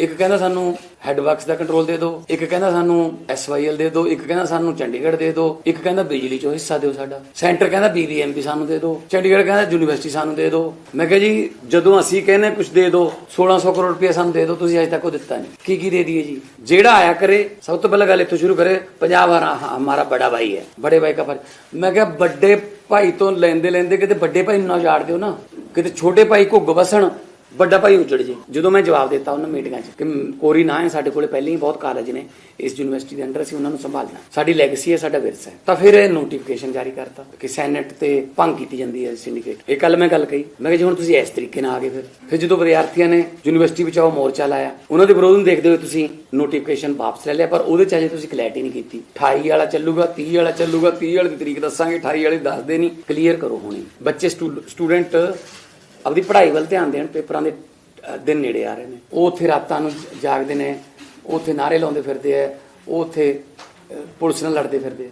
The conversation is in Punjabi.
ਇੱਕ ਕਹਿੰਦਾ ਸਾਨੂੰ ਹੈਡਵਰਕਸ ਦਾ ਕੰਟਰੋਲ ਦੇ ਦਿਓ, ਇੱਕ ਕਹਿੰਦਾ ਸਾਨੂੰ ਐਸਵਾਈਐਲ ਦੇ ਦਿਓ, ਇੱਕ ਕਹਿੰਦਾ ਸਾਨੂੰ ਚੰਡੀਗੜ੍ਹ ਦੇ ਦਿਓ, ਇੱਕ ਕਹਿੰਦਾ ਬਿਜਲੀ ਚੋਂ ਹਿੱਸਾ ਦਿਓ ਸਾਡਾ। ਸੈਂਟਰ ਕਹਿੰਦਾ ਬੀਬੀਐਮਬੀ ਸਾਨੂੰ ਦੇ ਦਿਓ, ਚੰਡੀਗੜ੍ਹ ਕਹਿੰਦਾ ਯੂਨੀਵਰਸਿਟੀ ਸਾਨੂੰ ਦੇ ਦਿਓ। ਮੈਂ ਕਿਹਾ ਜੀ, ਜਦੋਂ ਅਸੀਂ ਕਹਿੰਦੇ ਕੁਝ ਦੇ ਦਿਓ 1600 ਕਰੋੜ ਰੁਪਏ ਸਾਨੂੰ ਦੇ ਦਿਓ, ਤੁਸੀਂ ਅਜੇ ਤੱਕ ਉਹ ਦਿੱਤਾ ਨਹੀਂ। ਕੀ ਕੀ ਦੇ ਦਈਏ ਜੀ? ਜਿਹੜਾ ਆਇਆ ਕਰੇ, ਸਭ ਤੋਂ ਪਹਿਲਾਂ ਗੱਲ ਇੱਥੋਂ ਸ਼ੁਰੂ ਕਰੇ, ਪੰਜਾਬ ਹਮਾਰਾ ਬੜਾ ਭਾਈ ਹੈ, ਬੜੇ ਭਾਈ ਦਾ ਫਰਜ਼ ਮੈਂ ਕਿਹਾ ਵੱਡੇ ਭਾਈ ਤੋਂ ਲੈਂਦੇ ਲੈਂਦੇ ਕਿਤੇ ਵੱਡੇ ਭਾਈ ਨੂੰ ਨਾ ਉਜਾੜ ਦਿਓ ਨਾ, ਕਿਤੇ ਛੋਟੇ ਭਾਈ ਘੁੱਗ ਵਸਣ ਵੱਡਾ ਭਾਈ ਉਜੜ ਜੇ। ਜਦੋਂ ਮੈਂ ਜਵਾਬ ਦਿੱਤਾ ਉਹਨਾਂ ਮੀਟਿੰਗਾਂ 'ਚ ਕਿ ਕੋਰੀ ਨਾ ਹੈ, ਸਾਡੇ ਕੋਲੇ ਪਹਿਲਾਂ ਹੀ ਬਹੁਤ ਕਾਲਜ ਨੇ, ਇਸ ਯੂਨੀਵਰਸਿਟੀ ਦੇ ਅੰਡਰ ਅਸੀਂ ਉਹਨਾਂ ਨੂੰ ਸੰਭਾਲਣਾ ਸਾਡੀ ਲੈਗੇਸੀ ਹੈ, ਸਾਡਾ ਵਿਰਸਾ ਹੈ। ਤਾਂ ਫਿਰ ਇਹ ਨੋਟੀਫਿਕੇਸ਼ਨ ਜਾਰੀ ਕਰਤਾ ਕਿ ਸੈਨੇਟ ਤੇ ਭੰਗ ਕੀਤੀ ਜਾਂਦੀ ਹੈ ਸਿੰਡੀਕੇਟ ਇਹ ਕੱਲ ਮੈਂ ਗੱਲ ਕਹੀ। ਮੈਂ ਕਿਹਾ ਜੀ, ਹੁਣ ਤੁਸੀਂ ਇਸ ਤਰੀਕੇ ਨਾਲ ਆ ਗਏ ਫਿਰ। ਫਿਰ ਜਦੋਂ ਵਿਦਿਆਰਥੀਆਂ ਨੇ ਯੂਨੀਵਰਸਿਟੀ ਬਚਾਓ ਮੋਰਚਾ ਲਾਇਆ, ਉਹਨਾਂ ਦੇ ਵਿਰੋਧ ਨੂੰ ਦੇਖਦੇ ਹੋਏ ਤੁਸੀਂ ਨੋਟੀਫਿਕੇਸ਼ਨ ਵਾਪਸ ਲੈ ਲਿਆ, ਪਰ ਉਹਦੇ ਚ ਅਜੇ ਤੁਸੀਂ ਕਲੈਰਿਟੀ ਨਹੀਂ ਕੀਤੀ। 28 ਵਾਲਾ ਚੱਲੂਗਾ 30 ਵਾਲਾ ਚੱਲੂਗਾ 30 ਵਾਲੀ ਦੀ ਤਰੀਕ ਦੱਸਾਂਗੇ 28 ਵਾਲੇ ਦੱਸਦੇ ਨਹੀਂ। ਕਲੀਅਰ ਕਰੋ ਹੁਣੇ। ਬੱਚੇ ਸਟੂਡੈਂਟ ਆਪਦੀ ਪੜ੍ਹਾਈ ਵੱਲ ਧਿਆਨ ਦੇਣ, ਪੇਪਰਾਂ ਦੇ ਦਿਨ ਨੇੜੇ ਆ ਰਹੇ ਨੇ। ਉਹ ਉੱਥੇ ਰਾਤਾਂ ਨੂੰ ਜਾਗਦੇ ਨੇ, ਉਹ ਉੱਥੇ ਨਾਰੇ ਲਾਉਂਦੇ ਫਿਰਦੇ ਆ, ਉਹ ਉੱਥੇ ਪੁਲਿਸ ਨਾਲ ਲੜਦੇ ਫਿਰਦੇ ਆ।